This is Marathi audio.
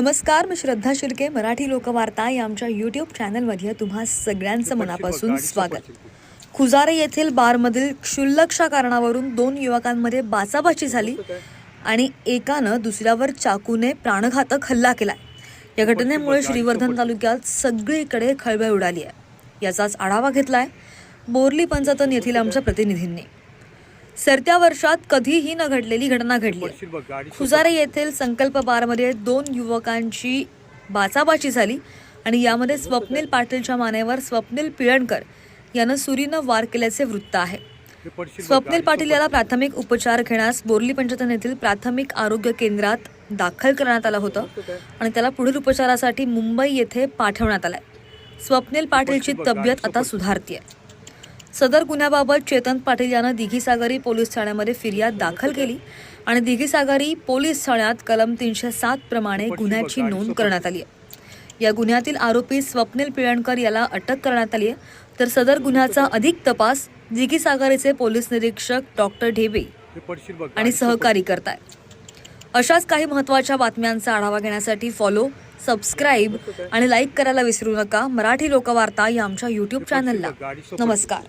नमस्कार मी श्रद्धा शिर्के मराठी लोकवार्ता या आमच्या यूट्यूब चॅनलमध्ये तुम्हा सगळ्यांचं मनापासून स्वागत. खुजारे येथील बारमधील क्षुल्लकशा कारणावरून दोन युवकांमध्ये बाचाबाची झाली आणि एकानं दुसऱ्यावर चाकूने प्राणघातक हल्ला केलाय या घटनेमुळे श्रीवर्धन तालुक्यात सगळीकडे खळबळ उडाली आहे. याचाच आढावा घेतलाय बोरली पंचतन येथील आमच्या प्रतिनिधींनी. सरत्या वर्षात कधीही न घडलेली घटना घडली. खुजारे येथील संकल्प बारमध्ये दोन युवकांची बाचाबाची झाली आणि यामध्ये स्वप्नील पाटीलच्या मानेवर स्वप्नील पिळणकर यानं सुरीनं वार केल्याचे वृत्त आहे. स्वप्नील पाटील याला प्राथमिक उपचार घेण्यास बोरली पंचतन येथील प्राथमिक आरोग्य केंद्रात दाखल करण्यात आलं होतं आणि त्याला पुढील उपचारासाठी मुंबई येथे पाठवण्यात आलंय. स्वप्नील पाटीलची तब्येत आता सुधारतीये. सदर गुन्ह्याबाबत चेतन पाटील यानं दिघीसागरी पोलीस ठाण्यामध्ये फिर्याद दाखल केली आणि दिघीसागरी पोलीस ठाण्यात कलम तीनशे सात प्रमाणे गुन्ह्याची नोंद करण्यात आली आहे. या गुन्ह्यातील आरोपी स्वप्नील पिळणकर याला अटक करण्यात आली आहे. तर सदर गुन्ह्याचा अधिक तपास दिघीसागरीचे पोलीस निरीक्षक डॉक्टर ढेबे आणि सहकारी करताय. अशाच काही महत्त्वाच्या बातम्यांचा आढावा घेण्यासाठी फॉलो सबस्क्राईब आणि लाईक करायला विसरू नका. मराठी लोकवार्ता या आमच्या यूट्यूब चॅनलला नमस्कार.